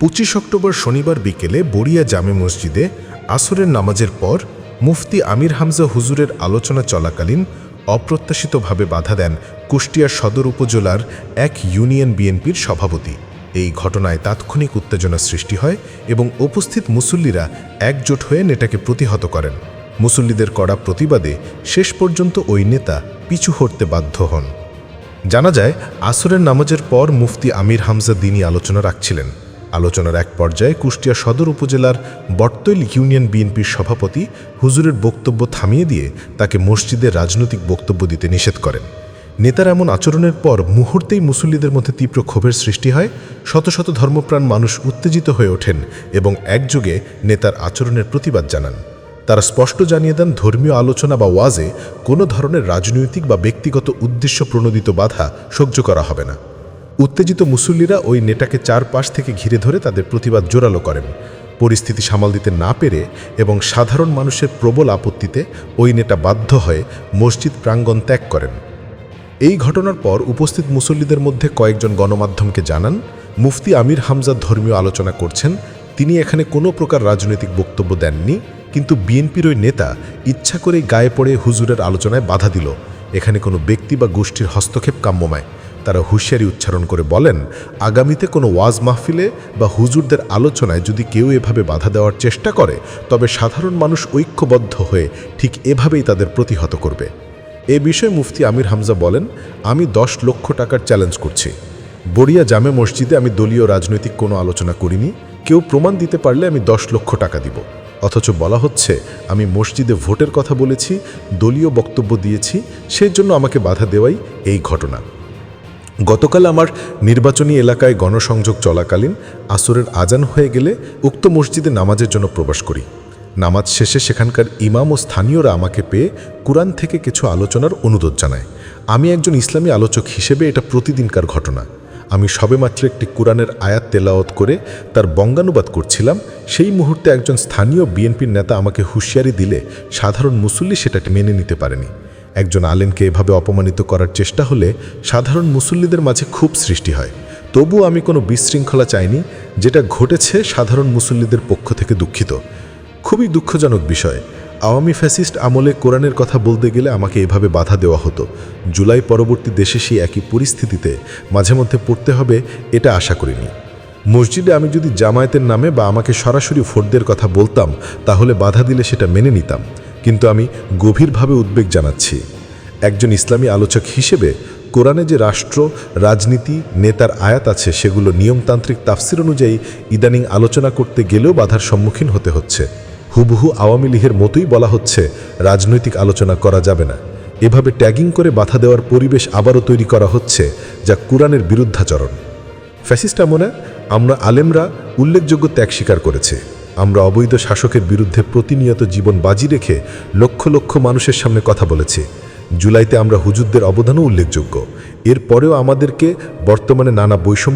পঁচিশ অক্টোবর শনিবার বিকেলে বড়িয়া জামে মসজিদে আসরের নামাজের পর মুফতি আমির হামজা হুজুরের আলোচনা চলাকালীন অপ্রত্যাশিতভাবে বাধা দেন কুষ্টিয়ার সদর উপজেলার এক ইউনিয়ন বিএনপির সভাপতি। এই ঘটনায় তাৎক্ষণিক উত্তেজনা সৃষ্টি হয় এবং উপস্থিত মুসল্লিরা একজোট হয়ে নেটাকে প্রতিহত করেন। মুসল্লিদের কড়া প্রতিবাদে শেষ পর্যন্ত ওই নেতা পিছু হটতে বাধ্য হন। জানা যায়, আসরের নামাজের পর মুফতি আমির হামজা দিনই আলোচনা রাখছিলেন। আলোচনার এক পর্যায়ে কুষ্টিয়া সদর উপজেলার বটতৈল ইউনিয়ন বিএনপির সভাপতি হুজুরের বক্তব্য থামিয়ে দিয়ে তাকে মসজিদে রাজনৈতিক বক্তব্য দিতে নিষেধ করেন। নেতার এমন আচরণের পর মুহূর্তেই মুসল্লিদের মধ্যে তীব্র ক্ষোভের সৃষ্টি হয়, শত শত ধর্মপ্রাণ মানুষ উত্তেজিত হয়ে ওঠেন এবং একযোগে নেতার আচরণের প্রতিবাদ জানান। তারা স্পষ্ট জানিয়ে দেন, ধর্মীয় আলোচনা বা ওয়াজে কোনো ধরনের রাজনৈতিক বা ব্যক্তিগত উদ্দেশ্য প্রণোদিত বাধা সহ্য করা হবে না। উত্তেজিত মুসল্লিরা ওই নেটাকে চারপাশ থেকে ঘিরে ধরে তাদের প্রতিবাদ জোরালো করেন। পরিস্থিতি সামাল দিতে না পেরে এবং সাধারণ মানুষের প্রবল আপত্তিতে ওই নেতা বাধ্য হয়ে মসজিদ প্রাঙ্গণ ত্যাগ করেন। এই ঘটনার পর উপস্থিত মুসল্লিদের মধ্যে কয়েকজন গণমাধ্যমকে জানান, মুফতি আমির হামজা ধর্মীয় আলোচনা করছেন, তিনি এখানে কোনো প্রকার রাজনৈতিক বক্তব্য দেননি, কিন্তু বিএনপির ওই নেতা ইচ্ছা করেই গায়ে পড়ে হুজুরের আলোচনায় বাধা দিল। এখানে কোনো ব্যক্তি বা গোষ্ঠীর হস্তক্ষেপ কাম্যমায়। তারা হুঁশিয়ারি উচ্চারণ করে বলেন, আগামীতে কোনো ওয়াজ মাহফিলে বা হুজুরদের আলোচনায় যদি কেউ এভাবে বাধা দেওয়ার চেষ্টা করে, তবে সাধারণ মানুষ ঐক্যবদ্ধ হয়ে ঠিক এভাবেই তাদের প্রতিহত করবে। এ বিষয়ে মুফতি আমির হামজা বলেন, আমি দশ লক্ষ টাকার চ্যালেঞ্জ করছি। বড়িয়া জামে মসজিদে আমি দলীয় রাজনৈতিক কোনো আলোচনা করিনি। কেউ প্রমাণ দিতে পারলে আমি দশ লক্ষ টাকা দিব। অথচ বলা হচ্ছে, আমি মসজিদে ভোটের কথা বলেছি, দলীয় বক্তব্য দিয়েছি সেই জন্য আমাকে বাধা দেওয়াই এই ঘটনা। গতকাল আমার নির্বাচনী এলাকায় গণসংযোগ চলাকালীন আসরের আজান হয়ে গেলে উক্ত মসজিদে নামাজের জন্য প্রবেশ করি। নামাজ শেষে সেখানকার ইমাম ও স্থানীয়রা আমাকে পেয়ে কুরআন থেকে কিছু আলোচনার অনুরোধ জানায়। আমি একজন ইসলামী আলোচক হিসেবে এটা প্রতিদিনকার ঘটনা। আমি সবেমাত্র একটি কোরআনের আয়াত তেলাওয়াত করে তার বঙ্গানুবাদ করছিলাম। সেই মুহূর্তে একজন স্থানীয় বিএনপির নেতা আমাকে হুঁশিয়ারি দিলে সাধারণ মুসল্লি সেটাকে মেনে নিতে পারেনি। একজন আলেমকে এভাবে অপমানিত করার চেষ্টা হলে সাধারণ মুসল্লিদের মাঝে খুব সৃষ্টি হয়। তবুও আমি কোনো বিশৃঙ্খলা চাইনি, যেটা ঘটেছে সাধারণ মুসল্লিদের পক্ষ থেকে দুঃখিত। খুবই দুঃখজনক বিষয়। আওয়ামী ফ্যাসিস্ট আমলে কোরআনের কথা বলতে গেলে আমাকে এভাবে বাধা দেওয়া হতো। জুলাই পরবর্তী দেশে সেই একই পরিস্থিতিতে মাঝে মধ্যে পড়তে হবে, এটা আশা করিনি। মসজিদে আমি যদি জামায়াতের নামে বা আমাকে সরাসরি ভোটদের কথা বলতাম, তাহলে বাধা দিলে সেটা মেনে নিতাম। কিন্তু আমি গভীরভাবে উদ্বেগ জানাচ্ছি। একজন ইসলামী আলোচক হিসেবে কোরআনে যে রাষ্ট্র, রাজনীতি, নেতার আয়াত আছে, সেগুলো নিয়মতান্ত্রিক তাফসির অনুযায়ী ইদানিং আলোচনা করতে গেলেও বাধার সম্মুখীন হতে হচ্ছে। হুবহু আওয়ামী লীগের মতোই বলা হচ্ছে, রাজনৈতিক আলোচনা করা যাবে না। এভাবে ট্যাগিং করে বাধা দেওয়ার পরিবেশ আবারও তৈরি করা হচ্ছে, যা কোরআনের বিরুদ্ধাচরণ। ফ্যাসিস্ট আমনে আমরা আলেমরা উল্লেখযোগ্য ত্যাগ স্বীকার করেছে। আমরা অবৈধ শাসকের বিরুদ্ধে প্রতিনিয়ত জীবন বাজি রেখে লক্ষ লক্ষ মানুষের সামনে কথা বলেছি। জুলাইতে আমরা হুজুরদের অবদানও উল্লেখযোগ্য। এরপরেও আমাদেরকে বর্তমানে নানা বৈষম্য